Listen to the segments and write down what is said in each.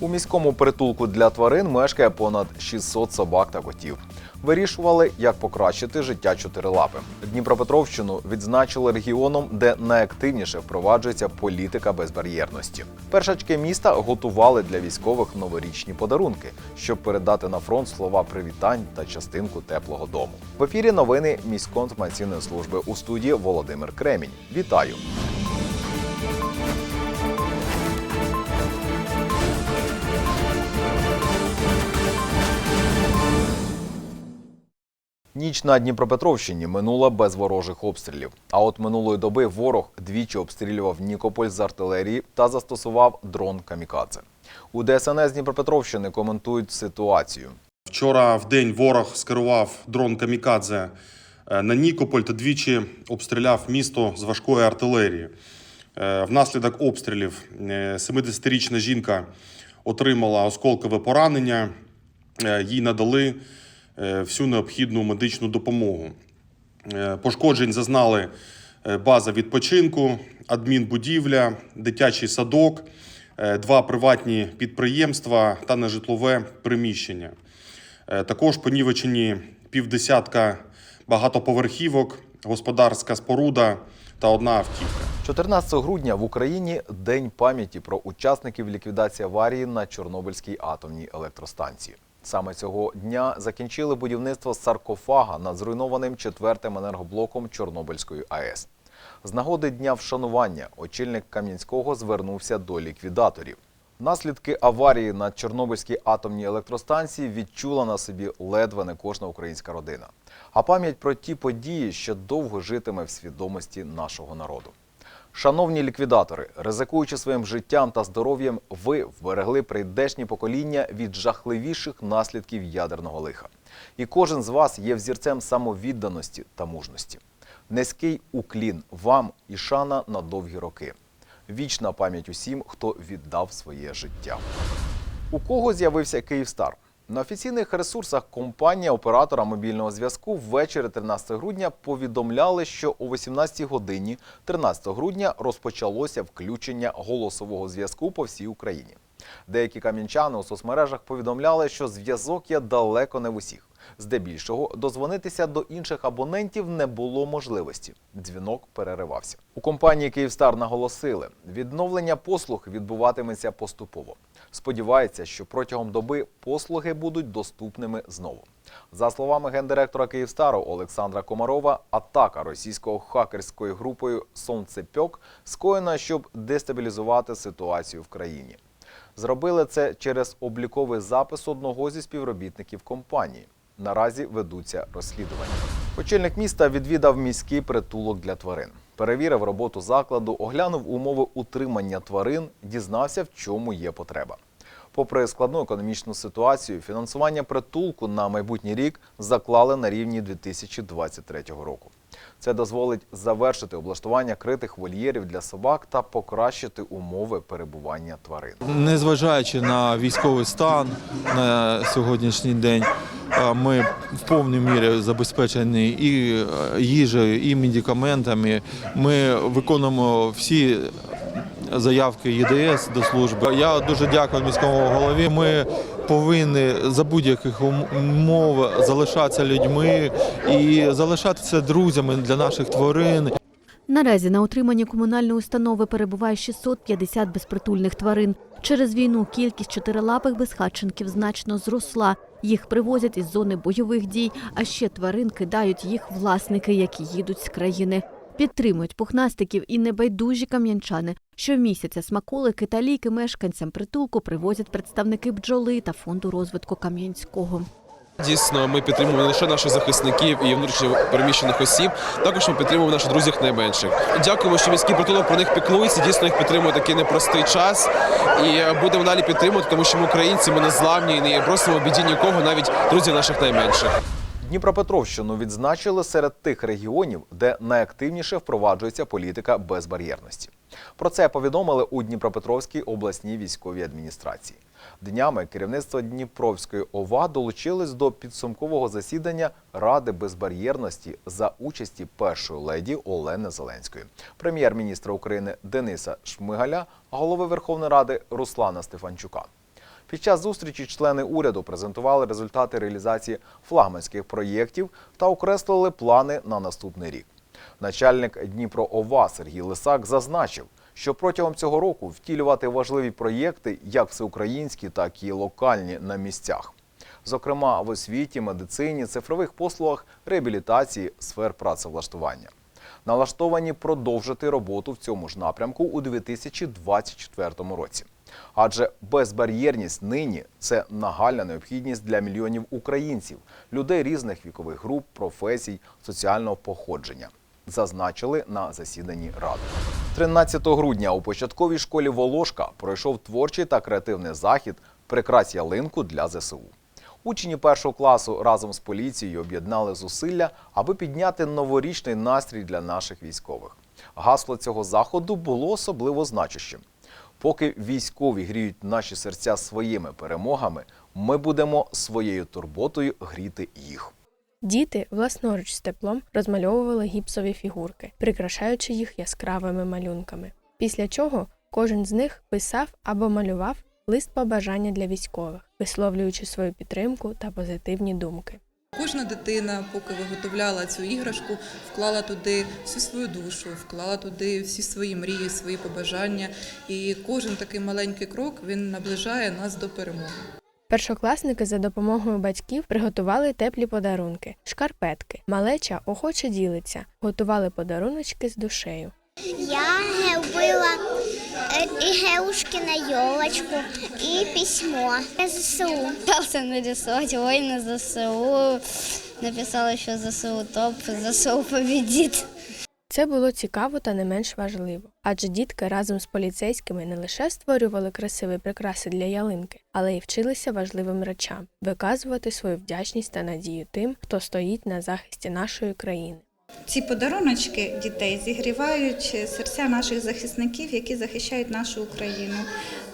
У міському притулку для тварин мешкає понад 600 собак та котів. Вирішували, як покращити життя чотирилапим. Дніпропетровщину відзначили регіоном, де найактивніше впроваджується політика безбар'єрності. Першачки міста готували для військових новорічні подарунки, щоб передати на фронт слова привітань та частинку теплого дому. В ефірі новини міської інформаційної служби у студії Володимир Кремінь. Вітаю! Ніч на Дніпропетровщині минула без ворожих обстрілів. А от минулої доби ворог двічі обстрілював Нікополь з артилерії та застосував дрон камікадзе. У ДСНС Дніпропетровщини коментують ситуацію. Вчора в день ворог скерував дрон Камікадзе е, на Нікополь та двічі обстріляв місто з важкої артилерії. Е, Внаслідок обстрілів е, 70-річна жінка отримала осколкове поранення. Е, Їй надали е, всю необхідну медичну допомогу. Е, Пошкоджень зазнали е, база відпочинку, адмінбудівля, дитячий садок, е, два приватні підприємства та нежитлове приміщення. Е, Також понівечені півдесятка багатоповерхівок, господарська споруда та одна автівка. 14 грудня в Україні День пам'яті про учасників ліквідації аварії на Чорнобильській атомній електростанції. Саме цього дня закінчили будівництво саркофага над зруйнованим четвертим енергоблоком Чорнобильської АЕС. З нагоди дня вшанування очільник Кам'янського звернувся до ліквідаторів. Наслідки аварії на Чорнобильській атомній електростанції відчула на собі ледве не кожна українська родина. А пам'ять про ті події ще довго житиме в свідомості нашого народу. Шановні ліквідатори, ризикуючи своїм життям та здоров'ям, ви вберегли прийдешні покоління від жахливіших наслідків ядерного лиха. І кожен з вас є взірцем самовідданості та мужності. Низький уклін вам і шана на довгі роки. Вічна пам'ять усім, хто віддав своє життя. У кого з'явився Київстар? На офіційних ресурсах компанія оператора мобільного зв'язку ввечері 13 грудня повідомляли, що о 18 годині 13 грудня розпочалося включення голосового зв'язку по всій Україні. Деякі кам'янчани у соцмережах повідомляли, що зв'язок є далеко не в усіх. Здебільшого дозвонитися до інших абонентів не було можливості. Дзвінок переривався. У компанії Київстар наголосили, відновлення послуг відбуватиметься поступово. Сподівається, що протягом доби послуги будуть доступними знову. За словами гендиректора Київстару Олександра Комарова, атака російського хакерською групою Сонцепьок скоєна, щоб дестабілізувати ситуацію в країні. Зробили це через обліковий запис одного зі співробітників компанії. Наразі ведуться розслідування. Очільник міста відвідав міський притулок для тварин. Перевірив роботу закладу, оглянув умови утримання тварин, дізнався, в чому є потреба. Попри складну економічну ситуацію, фінансування притулку на майбутній рік заклали на рівні 2023 року. Це дозволить завершити облаштування критих вольєрів для собак та покращити умови перебування тварин. Незважаючи на військовий стан на сьогоднішній день, ми в повній мірі забезпечені і е, їжею, і медикаментами. Ми виконуємо всі заявки ЄДС до служби. Я дуже дякую міському голові. Ми повинні за будь-яких умов залишатися людьми і залишатися друзями для наших тварин. Наразі на утриманні комунальної установи перебуває 650 безпритульних тварин. Через війну кількість чотирилапих безхатченків значно зросла. Їх привозять із зони бойових дій, а ще тварин кидають їх власники, які їдуть з країни. Підтримують пухнастиків і небайдужі кам'янчани. Щомісяця смаколики та ліки мешканцям притулку привозять представники бджоли та фонду розвитку Кам'янського. Дійсно, ми підтримуємо не лише наших захисників і внутрішньо переміщених осіб, також ми підтримуємо наших друзів найменших. Дякуємо, що міський притулок про них піклується. Дійсно їх підтримує такий непростий час. І будемо далі підтримувати, тому що ми українці, ми не зламні і не просимо біді нікого, навіть друзів наших найменших. Дніпропетровщину відзначили серед тих регіонів, де найактивніше впроваджується політика безбар'єрності. Про це повідомили у Дніпропетровській обласній військовій адміністрації. Днями керівництво Дніпровської ОВА долучилось до підсумкового засідання Ради безбар'єрності за участі першої леді Олени Зеленської, прем'єр-міністра України Дениса Шмигаля, голови Верховної Ради Руслана Стефанчука. Під час зустрічі члени уряду презентували результати реалізації флагманських проєктів та окреслили плани на наступний рік. Начальник Дніпро ОВА Сергій Лисак зазначив, що протягом цього року втілювати важливі проєкти, як всеукраїнські, так і локальні на місцях. Зокрема, в освіті, медицині, цифрових послугах, реабілітації, сфер працевлаштування. Налаштовані продовжити роботу в цьому ж напрямку у 2024 році. Адже безбар'єрність нині це нагальна необхідність для мільйонів українців, людей різних вікових груп, професій, соціального походження. Зазначили на засіданні ради. 13 грудня у початковій школі Волошка пройшов творчий та креативний захід Прикрась ялинку для ЗСУ. Учні першого класу разом з поліцією об'єднали зусилля, аби підняти новорічний настрій для наших військових. Гасло цього заходу було особливо значущим. Поки військові гріють наші серця своїми перемогами, ми будемо своєю турботою гріти їх. Діти власноруч з теплом розмальовували гіпсові фігурки, прикрашаючи їх яскравими малюнками. Після чого кожен з них писав або малював лист побажання для військових, висловлюючи свою підтримку та позитивні думки. Кожна дитина, поки виготовляла цю іграшку, вклала туди всю свою душу, вклала туди всі свої мрії, свої побажання. І кожен такий маленький крок він наближає нас до перемоги. Першокласники за допомогою батьків приготували теплі подарунки, шкарпетки. Малеча охоче ділиться, готували подаруночки з душею. Я робила е, ігрушки на елочку і письмо. ЗСУ. Пытался нарисовать воина ЗСУ. Написала еще ЗСУ топ, ЗСУ победит. Це було цікаво та не менш важливо, адже дітки разом з поліцейськими не лише створювали красиві прикраси для ялинки, але й вчилися важливим речам виказувати свою вдячність та надію тим, хто стоїть на захисті нашої країни. Ці подаруночки дітей зігрівають серця наших захисників, які захищають нашу Україну.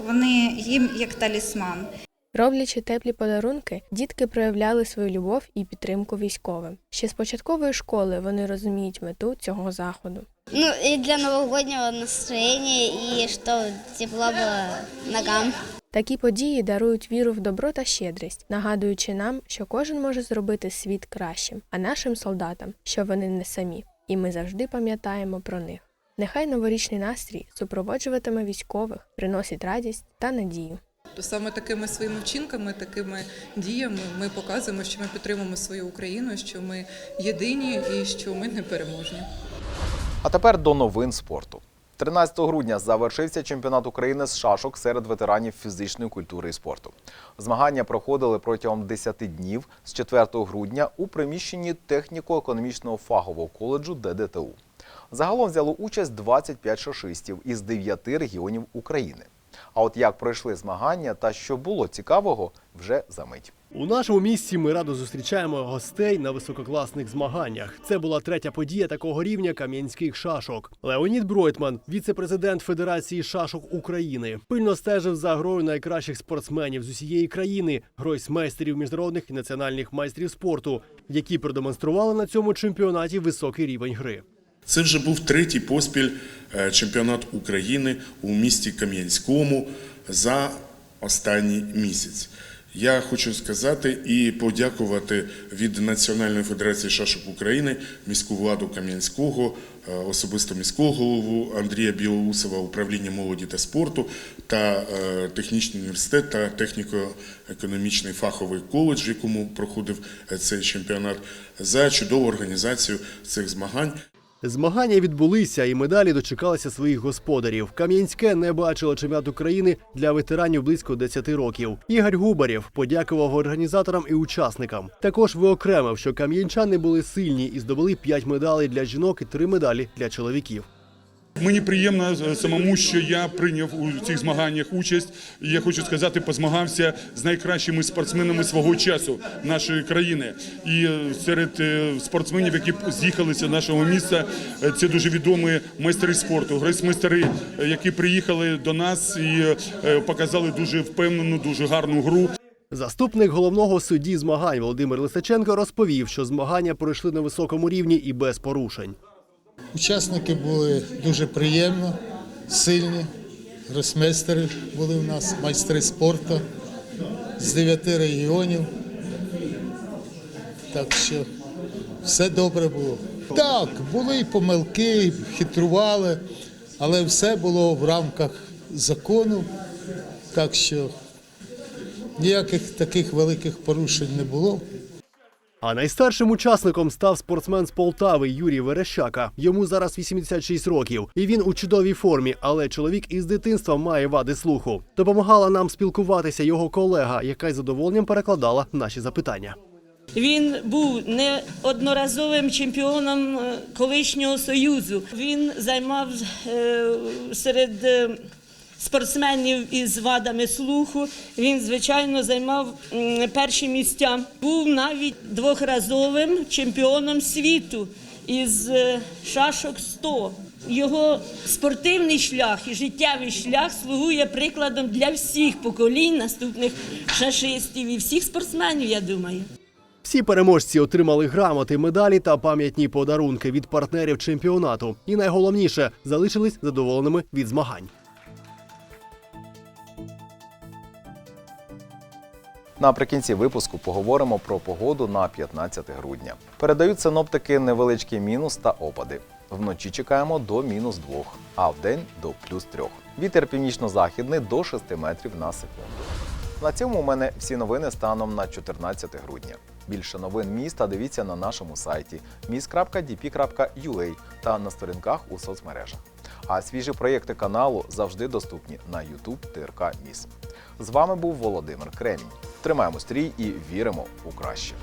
Вони їм як талісман. Роблячи теплі подарунки, дітки проявляли свою любов і підтримку військовим. Ще з початкової школи вони розуміють мету цього заходу. Ну и для новогоднего настроения, и что тепло было ногам. Такі події дарують віру в добро та щедрість, нагадуючи нам, що кожен може зробити світ кращим, а нашим солдатам, що вони не самі, і ми завжди пам'ятаємо про них. Нехай новорічний настрій супроводжуватиме військових, приносить радість та надію. То саме такими своїми вчинками, такими діями ми показуємо, що ми підтримуємо свою Україну, що ми єдині і що ми непереможні. А тепер до новин спорту. 13 грудня завершився чемпіонат України з шашок серед ветеранів фізичної культури і спорту. Змагання проходили протягом 10 днів з 4 грудня у приміщенні техніко-економічного фахового коледжу ДДТУ. Загалом взяло участь 25 шашистів із 9 регіонів України. А от як пройшли змагання та що було цікавого, вже за мить. У нашому місті ми радо зустрічаємо гостей на висококласних змаганнях. Це була третя подія такого рівня кам'янських шашок. Леонід Бройтман, віце-президент Федерації шашок України, пильно стежив за грою найкращих спортсменів з усієї країни, гройсмейстерів міжнародних і національних майстрів спорту, які продемонстрували на цьому чемпіонаті високий рівень гри. Це вже був третій поспіль е, чемпіонат України у місті Кам'янському за останній місяць. Я хочу сказати і подякувати від Національної федерації шашок України міську владу Кам'янського, е, особисто міського голову Андрія Білоусова, управління молоді та спорту та е, технічний університет та техніко-економічний фаховий коледж, в якому проходив е, цей чемпіонат, за чудову організацію цих змагань. Змагання відбулися, і медалі дочекалися своїх господарів. Кам'янське не бачило чемпіонат України для ветеранів близько 10 років. Ігор Губарєв подякував організаторам і учасникам. Також виокремив, що кам'янчани були сильні і здобули 5 медалей для жінок і 3 медалі для чоловіків. Мені приємно е, самому, що я прийняв у цих змаганнях участь. Я хочу сказати, позмагався з найкращими спортсменами свого часу нашої країни. І е, серед е, спортсменів, які з'їхалися з нашого міста, це дуже відомі майстри спорту, грейсмейстери, які приїхали до нас і показали дуже впевнену, дуже гарну гру. Заступник головного судді змагань Володимир Лисаченко розповів, що змагання пройшли на високому рівні і без порушень. Учасники були дуже приємно, сильні. Гросмейстери були у нас, майстри спорту. з дев'яти регіонів. Так що все добре було. Так, були і помилки, і хитрували, але все було в рамках закону. Так що ніяких таких великих порушень не було. А найстаршим учасником став спортсмен з Полтави Юрій Верещака. Йому зараз 86 років, і він у чудовій формі. Але чоловік із дитинства має вади слуху. Допомагала нам спілкуватися його колега, яка із задоволенням перекладала наші запитання. Він був неодноразовим чемпіоном е, колишнього союзу. Він займав е, серед е, спортсменів із вадами слуху. Він звичайно займав перші місця. Був навіть двохразовим чемпіоном світу із е, шашок 100. Його спортивний шлях і життєвий шлях слугує прикладом для всіх поколінь наступних шашистів і всіх спортсменів, я думаю. Всі переможці отримали грамоти, медалі та пам'ятні подарунки від партнерів чемпіонату. І найголовніше залишились задоволеними від змагань. Наприкінці випуску поговоримо про погоду на 15 грудня. Передають синоптики невеличкий мінус та опади. Вночі чекаємо до мінус 2, а вдень до плюс 3. Вітер північно-західний до 6 метрів на секунду. На цьому у мене всі новини станом на 14 грудня. Більше новин міста дивіться на нашому сайті mis.dp.ua та на сторінках у соцмережах. А свіжі проєкти каналу завжди доступні на YouTube ТРК Міс. З вами був Володимир Кремінь. Тримаємо стрій і віримо у краще.